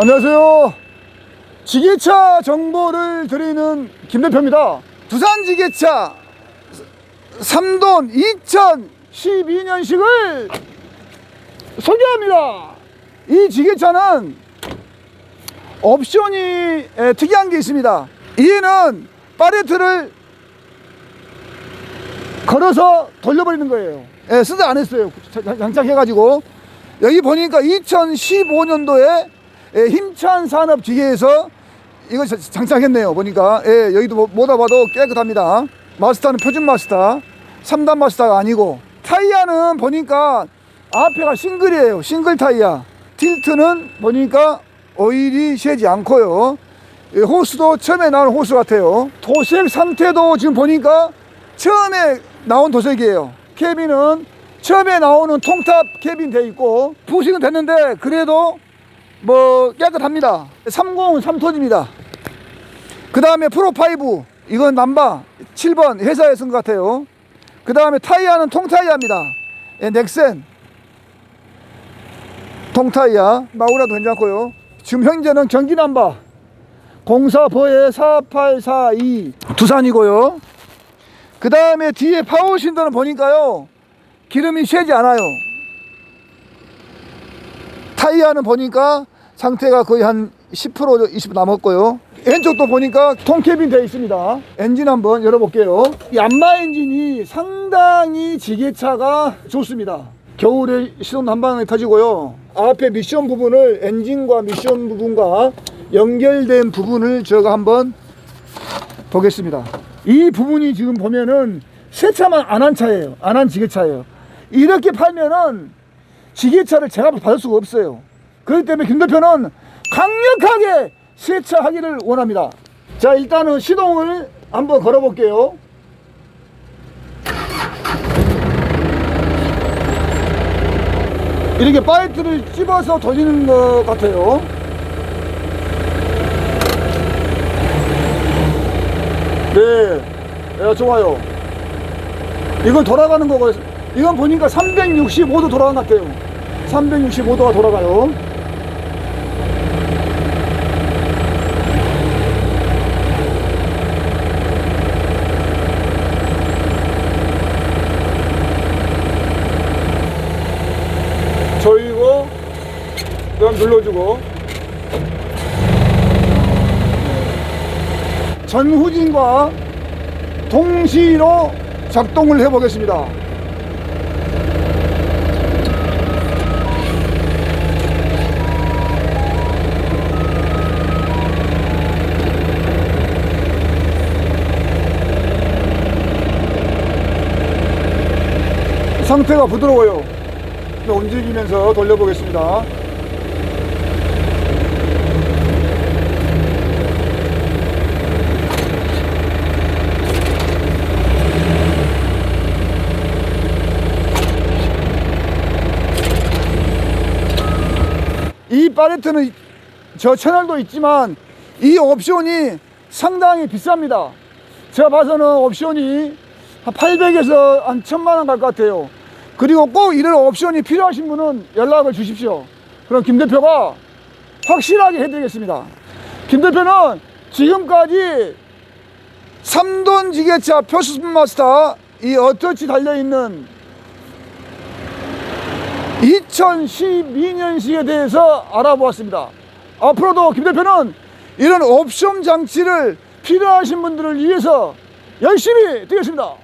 안녕하세요. 지게차 정보를 드리는 김 대표입니다. 두산 지게차 3돈 2012년식을 소개합니다. 이 지게차는 옵션이 에, 특이한 게 있습니다. 이는 파레트를 걸어서 돌려버리는 거예요. 예, 했어요. 자- 장착해가지고. 여기 보니까 2015년도에 예, 힘찬 산업 기계에서 이거 자- 장착했네요. 보니까. 예, 여기도 뭐- 뭐다 봐도 깨끗합니다. 마스터는 표준 마스터. 3단 마스터가 아니고. 타이어는 보니까 앞에가 싱글이에요. 싱글 타이어. 틸트는 보니까 오일이 새지 않고요. 예, 호스도 처음에 나온 호스 같아요. 도색 상태도 지금 보니까 처음에 나온 도색이에요. 캐빈은 처음에 나오는 통탑 캐빈 돼 있고 부식은 됐는데 그래도 뭐 깨끗합니다. 30은 3톤입니다. 그 다음에 프로5 이건 남바 7번 회사에 쓴 것 같아요. 그 다음에 타이어는 통타이어입니다. 예, 넥센 통타이어 마우라도 괜찮고요. 지금 현재는 경기 남바 04보에 4842 두산이고요. 그 다음에 뒤에 파워 신더는 보니까요 기름이 새지 않아요 타이어는 보니까 상태가 거의 한 10% 20% 남았고요 왼쪽도 보니까 통캡인 되어 있습니다 엔진 한번 열어볼게요 이 안마 엔진이 상당히 지게차가 좋습니다 겨울에 시동 한 방에 터지고요 앞에 미션 부분을 엔진과 미션 부분과 연결된 부분을 제가 한번 보겠습니다. 이 부분이 지금 보면은 세차만 안 한 차예요. 안 한 지게차예요. 이렇게 팔면은 지게차를 제가 받을 수가 없어요. 그렇기 때문에 김 대표는 강력하게 세차하기를 원합니다. 자, 일단은 시동을 한번 걸어 볼게요. 이렇게 파이트를 찝어서 돌리는 것 같아요. 네, 예, 좋아요. 이건 돌아가는 거고, 이건 보니까 365도 돌아간 것 같아요. 365도가 돌아가요. 조이고, 그럼 눌러주고. 전후진과 동시로 작동을 해 보겠습니다. 상태가 부드러워요. 움직이면서 돌려보겠습니다. 이 팔레트는 저 채널도 있지만 이 옵션이 상당히 비쌉니다. 제가 봐서는 옵션이 한 800에서 한 1000만 원 갈 것 같아요. 그리고 꼭 이런 옵션이 필요하신 분은 연락을 주십시오. 그럼 김 대표가 확실하게 해드리겠습니다. 김 대표는 지금까지 3돈 지게차 표스푼 마스터 이 어터치 달려있는 2012년식에 대해서 알아보았습니다. 앞으로도 김 대표는 이런 옵션 장치를 필요하신 분들을 위해서 열심히 뛰겠습니다.